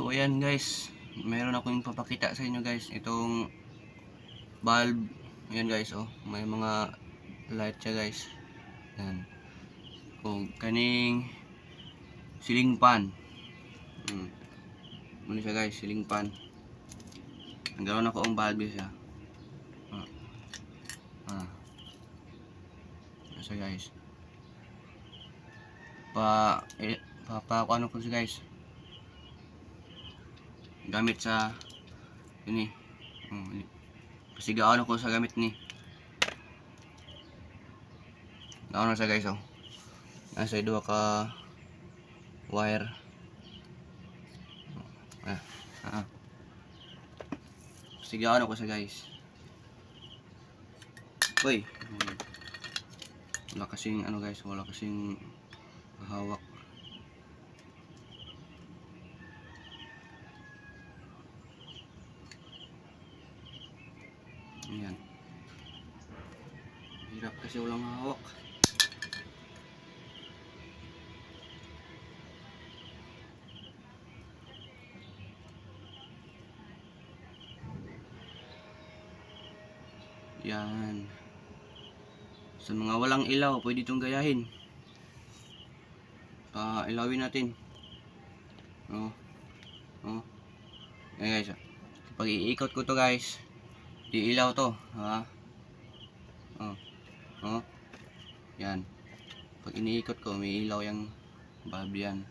So ayan guys, meron akong papakita sa inyo guys, itong bulb. Ayan guys, oh, may mga light siya guys. Ayan. Oh, kaning ceiling fan. Hmm. Muna siya guys, ceiling fan. Nagkaroon ako ang bulb siya. Ah. Ah. Ayan siya guys. Pa, eh, pa, pa, ano ko siya guys gamit sa ini oh, ini pasigaan ako sa gamit ni Naon na sa guys oh. Nasa dua ka wire. Ah, ah. Pasigaan ako sa guys. Uy. Wala kasing ano guys, wala kasing hawak. Ayan. Hirap kasi walang hawak. Yan. Sa mga walang ilaw, pwede itong gayahin. Pa ilawin natin. Oh. Oh. Ayan guys. Pag iikot ko to guys, di ilaw to, ha? Oh. Oh. Yan. Pag iniikot ko, may ilaw yung bulb yan.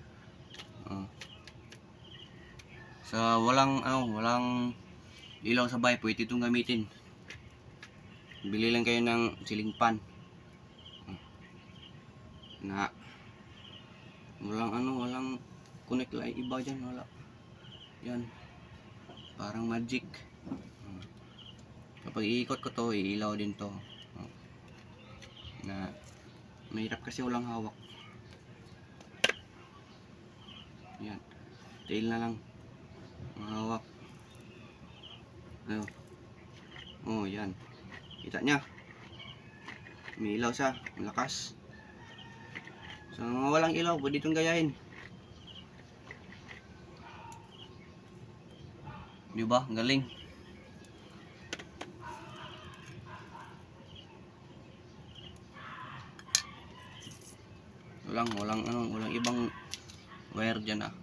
Oh. Sa walang ano, walang ilaw sa bahay, pwede itong gamitin. Bili lang kayo ng ceiling fan. Oh. Na walang ano, walang connect lang iba dyan, wala. Yan. Parang magic. Kapag iikot ko to, iilaw din to. Na mahirap kasi walang hawak. Yan. Tail na lang. Mahawak. Ano? Oh, yan. Kita niya. May ilaw siya. Ang lakas. So, walang ilaw, pwede itong gayahin. Di ba? Ang Galing. Walang, ano, walang ibang wire dyan ah.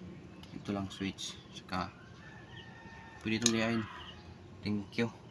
Ito lang switch. Saka, pwede itong gayahin. Thank you.